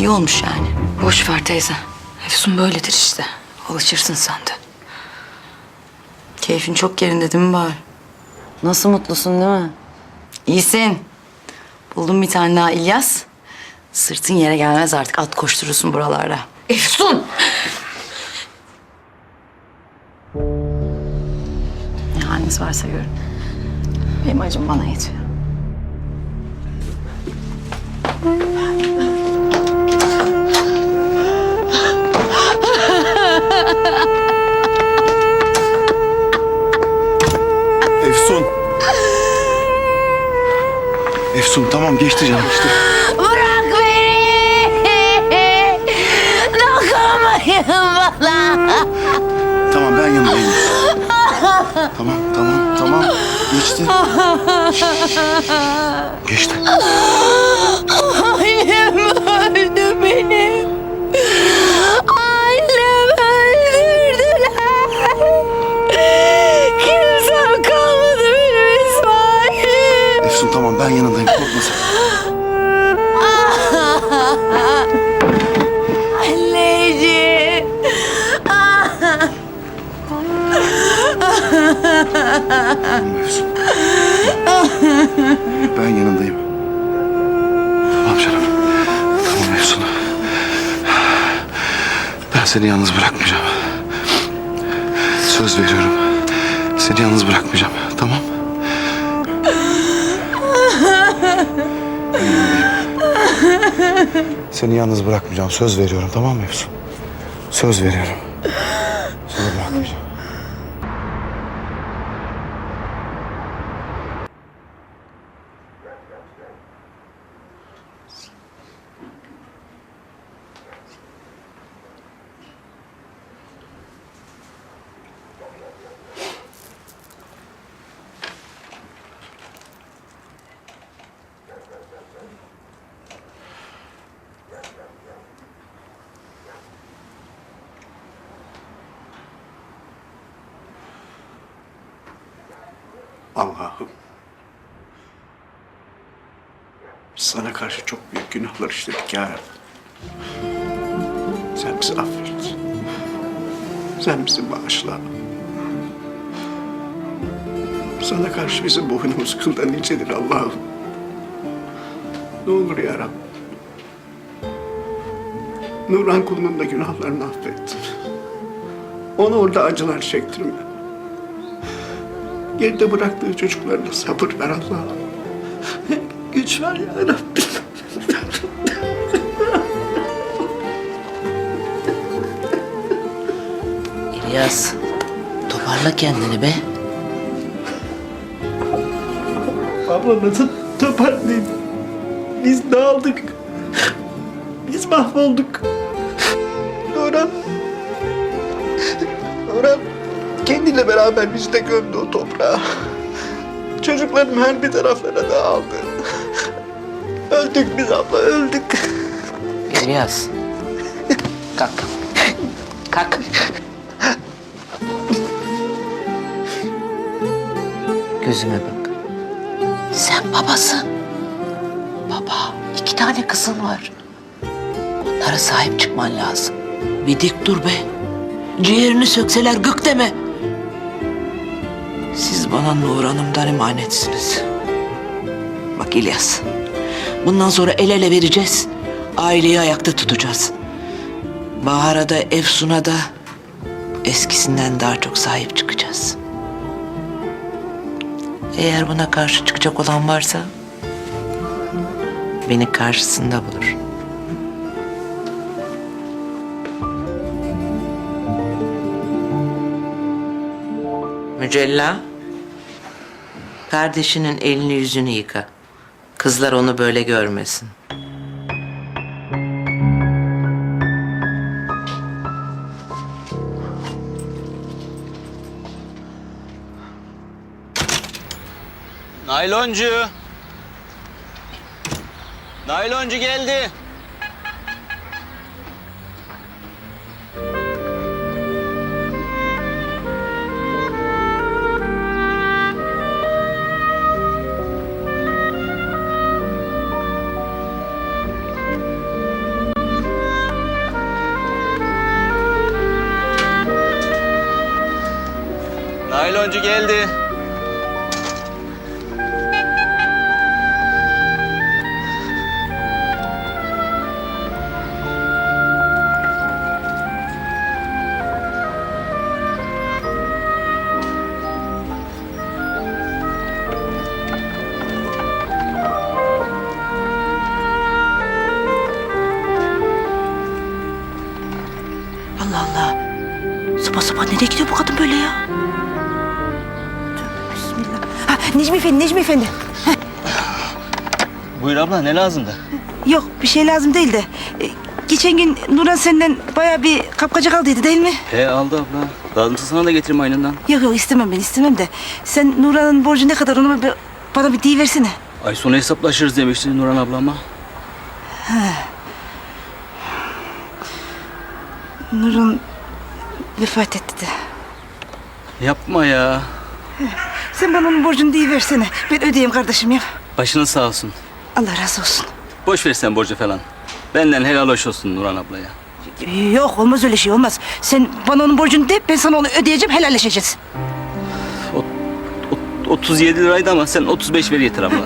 İyi olmuş yani. Boş ver teyze. Efsun böyledir işte. Alışırsın sen de. Keyfin çok yerinde değil mi Bahar? Nasıl mutlusun değil mi? İyisin. Buldum bir tane daha İlyas. Sırtın yere gelmez artık. At koşturursun buralarda. Efsun! Ne haliniz varsa görün. Benim acım bana yetiyor. Efsun. Efsun tamam geçti canım işte. Bırak beni. Dokunmayın bana. Tamam ben yanındayım. tamam tamam tamam geçti. geçti. Efsun. Ben yanındayım. Tamam canım. Tamam Efsun. Ben seni yalnız bırakmayacağım. Söz veriyorum. Seni yalnız bırakmayacağım. Tamam? Seni yalnız bırakmayacağım. Söz veriyorum. Tamam mı Efsun? Söz veriyorum. Allah'ım. Sana karşı çok büyük günahlar işledik ya. Sen bizi affet. Sen bizi bağışla. Sana karşı bizim boynumuz kıldan incedir Allah'ım. Ne olur ya Rabbi. Nurhan kulunun da günahlarını affet. Ona orada acılar çektirme. Geride bıraktığı çocuklarına sabır ver Allah'ım. Güç ver ya Rabbi. İlyas, toparla kendini be. Abla nasıl toparlayayım? Biz dağıldık. Biz mahvolduk. Nurhan... Nurhan kendiyle beraber bizi de gömdü o toprağa. Çocuklarım her bir taraflara dağıldı. Öldük biz abla, öldük. İlyas, kalk. Kalk. Gözüme bak. Sen babasın. Baba, iki tane kızın var. Onlara sahip çıkman lazım. Bir dik dur be. Ciğerini sökseler gık deme. Siz bana Nur Hanım'dan emanetsiniz. Bak İlyas, bundan sonra el ele vereceğiz. Aileyi ayakta tutacağız. Bahar'a da Efsun'a da eskisinden daha çok sahip çıkacağız. Eğer buna karşı çıkacak olan varsa beni karşısında bulur. Mücella, kardeşinin elini yüzünü yıka. Kızlar onu böyle görmesin. Nayloncu. Nayloncu geldi. Sabah nereye gidiyor bu kadın böyle ya? Tövbe Bismillah. Ha, Necmi Efendi, Necmi Efendi. Buyur abla ne lazımdı? Yok bir şey lazım değil de. e, Geçen gün Nurhan senden bayağı bir kapkaca kaldıydı değil mi? He aldı abla. Lazımsa sana da getireyim aynından. Yok yok istemem ben istemem de. Sen Nurhan'ın borcu ne kadar onu bir- bana bir deyiversene. Ay sonu hesaplaşırız demiştin Nurhan ablama. Nurhan vefat etti de. Yapma ya. Sen bana onun borcunu deyiversene. Ben ödeyeyim kardeşim ya. Başının sağ olsun. Allah razı olsun. Boş ver sen borcu falan. Benden helal hoş olsun Nurhan ablaya. Yok olmaz öyle şey olmaz. Sen bana onun borcunu de ben sana onu ödeyeceğim helalleşeceğiz. O- 37 liraydı ama sen 35 ver yeter abla.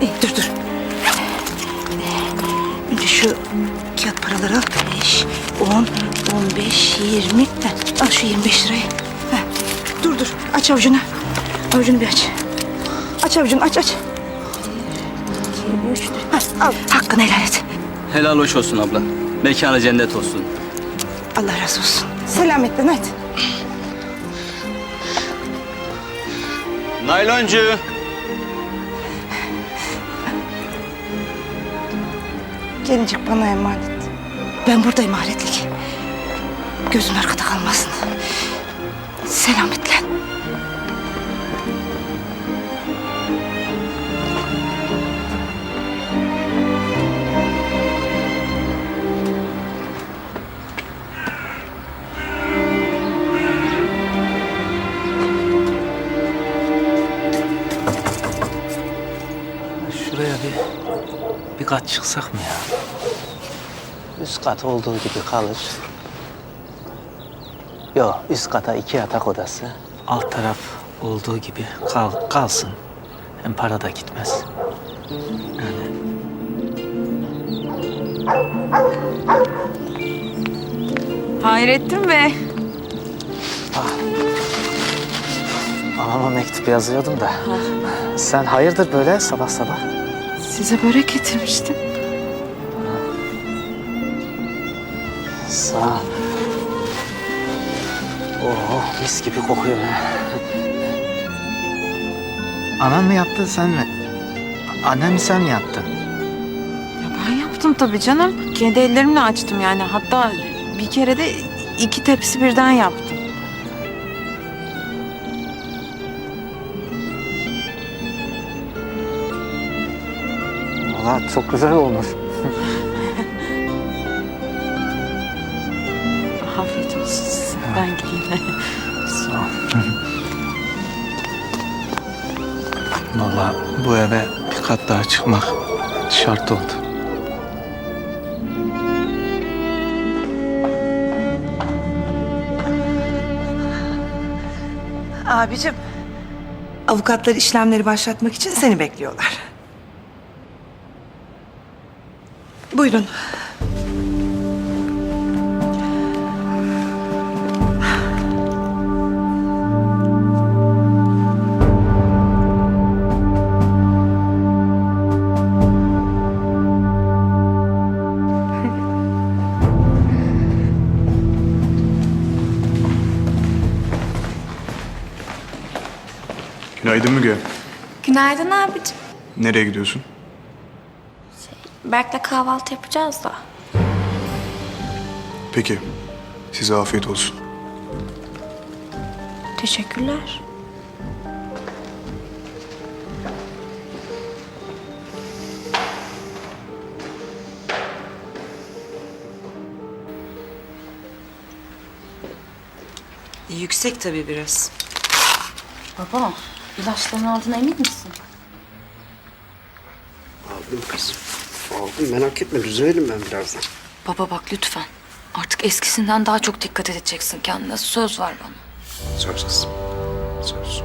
İyi, dur dur. Beş, yirmi. Heh, al şu yirmi beş lirayı. Heh, Dur dur aç avucunu. Avucunu bir aç. Aç avucunu aç aç. Heh, al hakkını helal et. Helal hoş olsun abla. Mekanı cennet olsun. Allah razı olsun. Selametle hadi. Nayloncu. Gelecek bana emanet. Ben buradayım ahiretlik. Gözüm arkada kalmasın. Selametle. Şuraya bir bir kat çıksak mı ya? Üst kat olduğu gibi kalır. Yok, üst kata iki yatak odası. Alt taraf olduğu gibi kal, kalsın. Hem para da gitmez. Hayrettin Bey. Anama mektup yazıyordum da. Sen hayırdır böyle sabah sabah? Size börek getirmiştim. Mis gibi kokuyor. Anan mı yaptı, sen mi? Annen mi sen mi yaptın? Ya ben yaptım tabii canım. Kendi ellerimle açtım yani. Hatta bir kere de iki tepsi birden yaptım. Valla çok güzel olmuş. Afiyet olsun size. Ben gideyim. Valla bu eve bir kat daha çıkmak şart oldu. Abicim, avukatlar işlemleri başlatmak için seni bekliyorlar. Buyurun. Günaydın Müge. Günaydın abicim. Nereye gidiyorsun? Berk'le kahvaltı yapacağız da. Peki. Size afiyet olsun. Teşekkürler. Yüksek tabii biraz. Baba, ilaçların aldığına emin misin? Aldım kızım. Aldım merak etme düzelirim ben birazdan. Baba bak lütfen. Artık eskisinden daha çok dikkat edeceksin kendine. Söz ver bana. Söz kızım. olsun.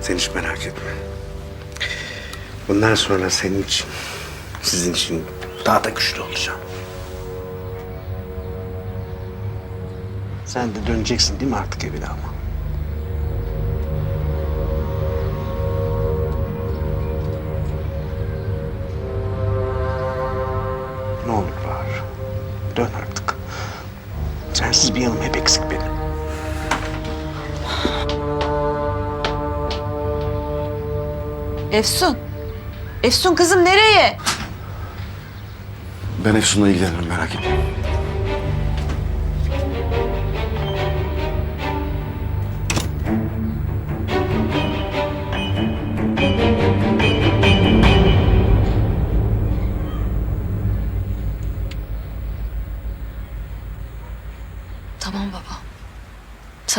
Sen hiç merak etme. Bundan sonra senin için, sizin için daha da güçlü olacağım. Sen de döneceksin değil mi artık evine ama? Dön artık. Sensiz bir yanım hep eksik benim. Efsun. Efsun kızım nereye? Ben Efsun'la ilgilenirim merak etme.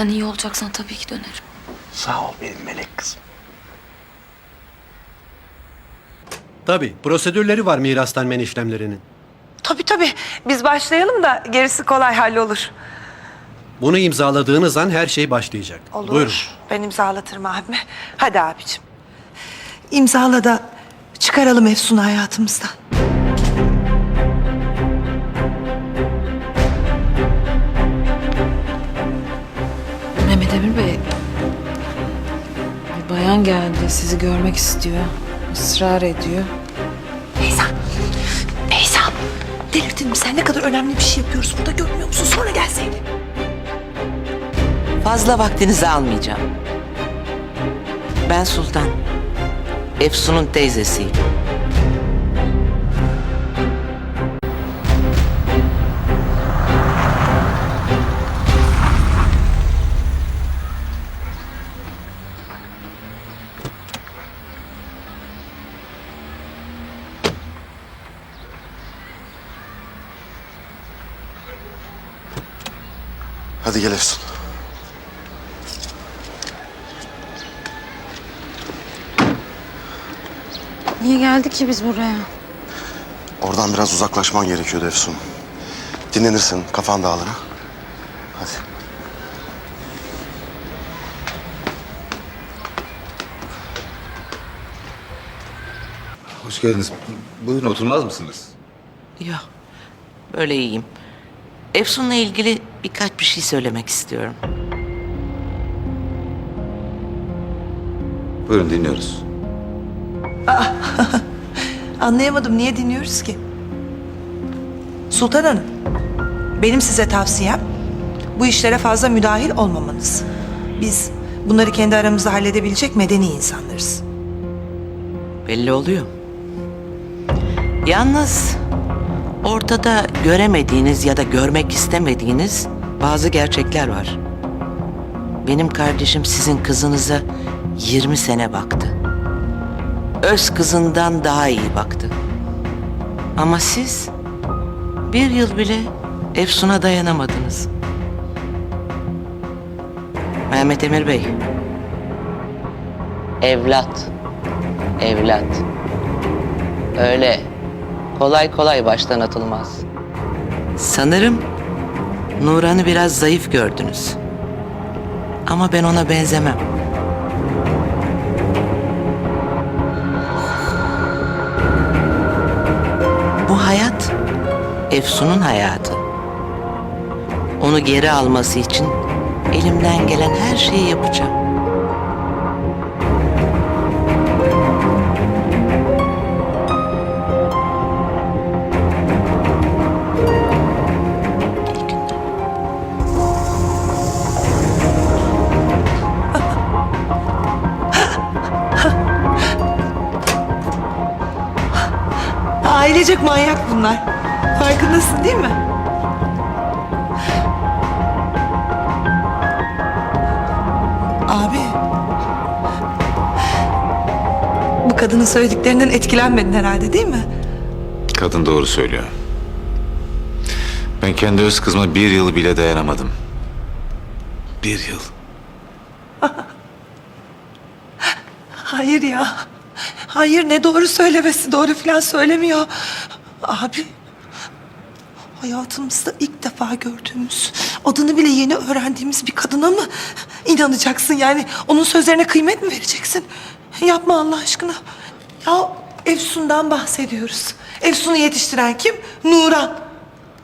Sen iyi olacaksan tabii ki dönerim. Sağ ol benim melek kızım. Tabii prosedürleri var mirastan işlemlerinin. Tabii tabii. Biz başlayalım da gerisi kolay hallolur. Bunu imzaladığınız an her şey başlayacak. Olur. Buyurun. Ben imzalatırım abime. Hadi abicim. İmzala da çıkaralım Efsun'u hayatımızdan. Mehmet Emir Bey. Bir bayan geldi sizi görmek istiyor. Israr ediyor. Neyse. Neyse. Delirdin mi? Sen ne kadar önemli bir şey yapıyoruz burada görmüyor musun? Sonra gelseydin. Fazla vaktinizi almayacağım. Ben Sultan. Efsun'un teyzesiyim. Hadi gel Efsun. Niye geldik ki biz buraya? Oradan biraz uzaklaşman gerekiyordu Efsun. Dinlenirsin, kafan dağılır ha. Hadi. Hoş geldiniz. Buyurun oturmaz mısınız? Yok, böyle iyiyim. Efsun'la ilgili birkaç bir şey söylemek istiyorum. Buyurun dinliyoruz. Anlayamadım. Niye dinliyoruz ki? Sultan Hanım, benim size tavsiyem bu işlere fazla müdahil olmamanız. Biz bunları kendi aramızda halledebilecek medeni insanlarız. Belli oluyor. Yalnız ortada göremediğiniz ya da görmek istemediğiniz bazı gerçekler var. Benim kardeşim sizin kızınıza 20 sene baktı. Öz kızından daha iyi baktı. Ama siz bir yıl bile Efsun'a dayanamadınız. Mehmet Emir Bey. Evlat. Evlat. Öyle kolay kolay baştan atılmaz. Sanırım Nuran'ı biraz zayıf gördünüz. Ama ben ona benzemem. Bu hayat Efsun'un hayatı. Onu geri alması için elimden gelen her şeyi yapacağım. Ailecek manyak bunlar. Farkındasın değil mi? Abi. Bu kadının söylediklerinden etkilenmedin herhalde değil mi? Kadın doğru söylüyor. Ben kendi öz kızıma bir yıl bile dayanamadım. Bir yıl. Hayır ya. Hayır ne doğru söylemesi doğru falan söylemiyor. Abi. Hayatımızda ilk defa gördüğümüz, adını bile yeni öğrendiğimiz bir kadına mı inanacaksın? Yani onun sözlerine kıymet mi vereceksin? Yapma Allah aşkına. Ya Efsun'dan bahsediyoruz. Efsun'u yetiştiren kim? Nuran.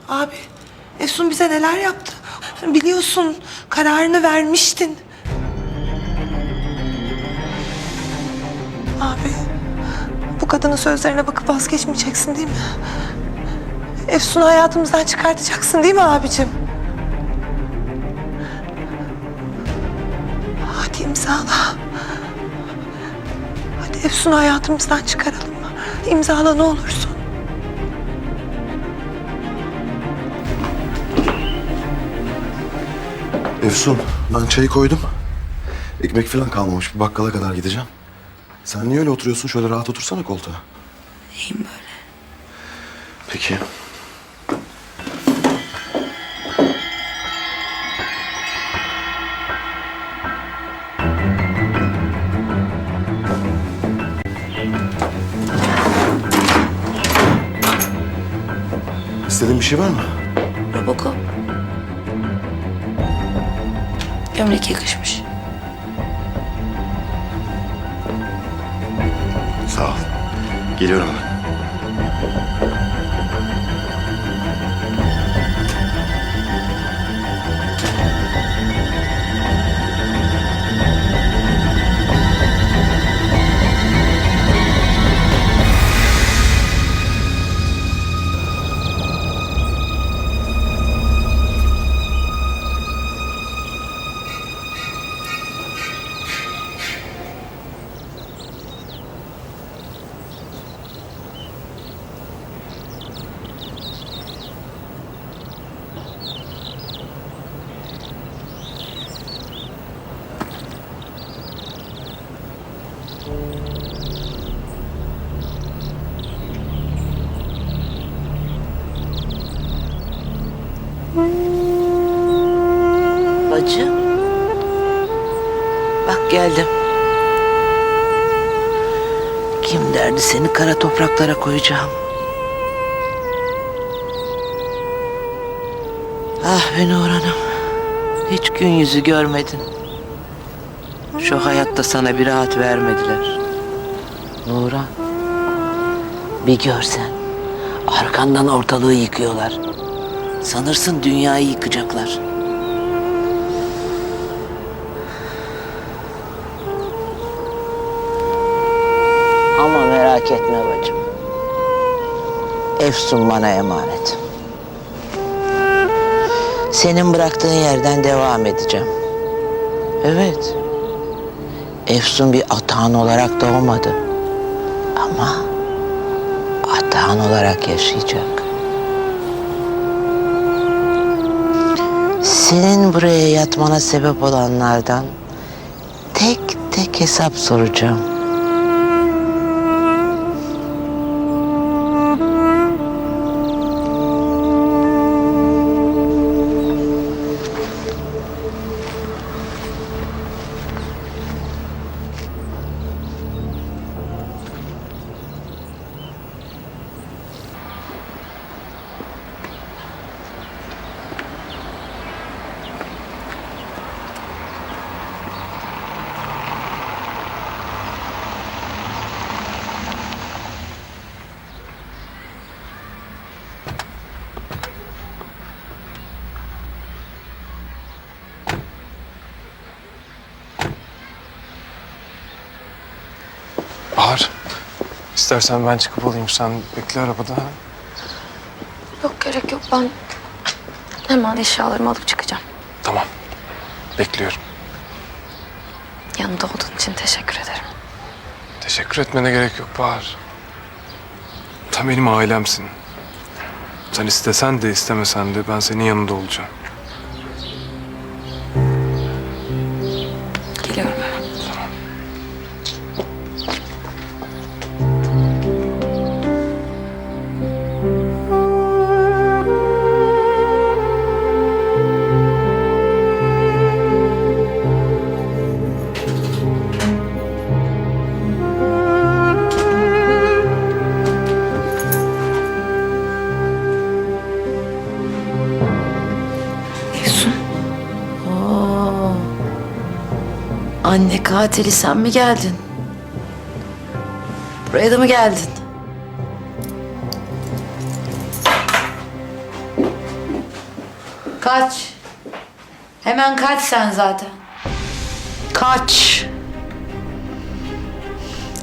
Abi, Efsun bize neler yaptı? Biliyorsun, kararını vermiştin. Abi, kadının sözlerine bakıp vazgeçmeyeceksin değil mi? Efsun'u hayatımızdan çıkartacaksın değil mi abicim? Hadi imzala. Hadi Efsun'u hayatımızdan çıkaralım. İmzala ne olursun. Efsun ben çayı koydum. Ekmek falan kalmamış. Bir bakkala kadar gideceğim. Sen niye öyle oturuyorsun? Şöyle rahat otursana koltuğa. İyiyim böyle. Peki. İstediğin bir şey var mı? Robocop. Gömlek yakışmış. Geliyorum hemen. Bacı. Bak geldim. Kim derdi seni kara topraklara koyacağım. Ah be Nurhan'ım. Hiç gün yüzü görmedin. Şu hayatta sana bir rahat vermediler. Nurhan. Bir görsen. Arkandan ortalığı yıkıyorlar. Sanırsın dünyayı yıkacaklar. Ama merak etme bacım. Efsun bana emanet. Senin bıraktığın yerden devam edeceğim. Evet. Efsun bir atağın olarak doğmadı. Ama atağın olarak yaşayacak. Senin buraya yatmana sebep olanlardan tek tek hesap soracağım. İstersen ben çıkıp alayım. Sen bekle arabada. Yok gerek yok ben hemen eşyalarımı alıp çıkacağım. Tamam. Bekliyorum. Yanımda olduğun için teşekkür ederim. Teşekkür etmene gerek yok Bahar. Sen benim ailemsin. Sen istesen de istemesen de ben senin yanında olacağım. Anne katili sen mi geldin? Buraya da mı geldin? Kaç. Hemen kaç sen zaten. Kaç.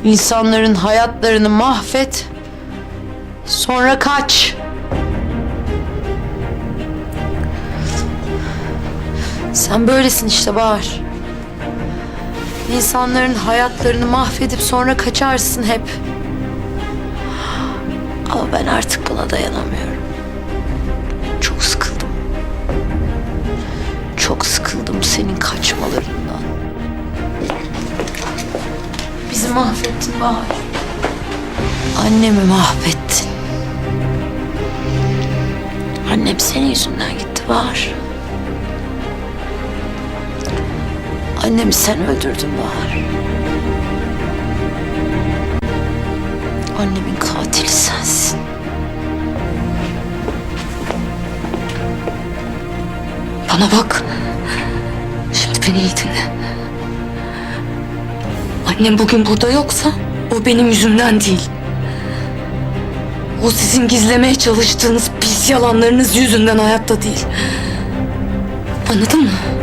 İnsanların hayatlarını mahvet. Sonra kaç. Sen böylesin işte Bahar. İnsanların hayatlarını mahvedip sonra kaçarsın hep. Ama ben artık buna dayanamıyorum. Çok sıkıldım. Çok sıkıldım senin kaçmalarından. Bizi mahvettin Bahar. Annemi mahvettin. Annem senin yüzünden gitti Bahar. Annemi sen öldürdün Bahar. Annemin katili sensin. Bana bak. Şimdi beni iyi dinle. Annem bugün burada yoksa o benim yüzümden değil. O sizin gizlemeye çalıştığınız pis yalanlarınız yüzünden hayatta değil. Anladın mı?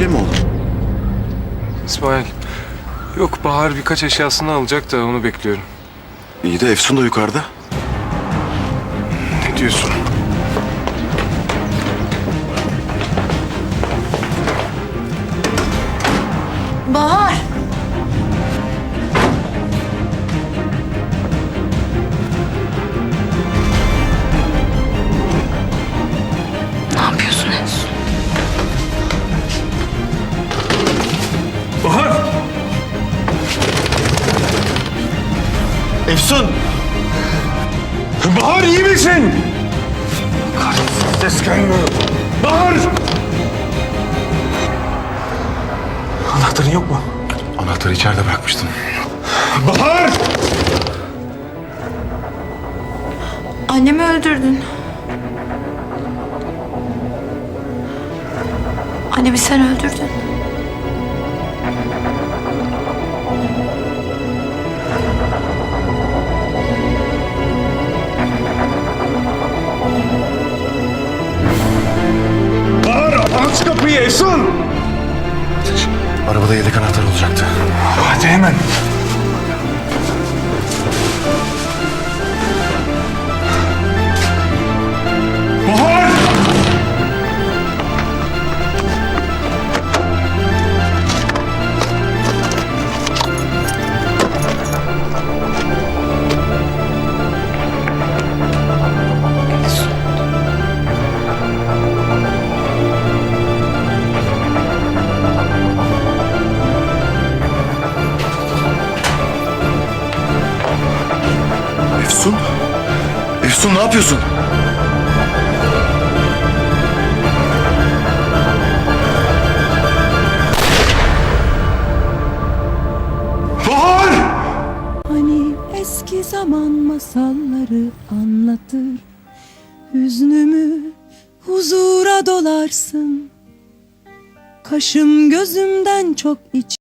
Şey mi oldu? İsmail. Yok Bahar birkaç eşyasını alacak da onu bekliyorum. İyi de Efsun da yukarıda. Ne diyorsun? Anahtarı içeride bırakmıştım. Bahar! Annemi öldürdün. Annemi sen öldürdün. Bahar aç kapıyı Efsun! Arabada yedek anahtar olacaktı. Hadi hemen. Yapıyorsun? Bahar! Hani eski zaman masalları anlatır Hüznümü huzura dolarsın Kaşım gözümden çok iç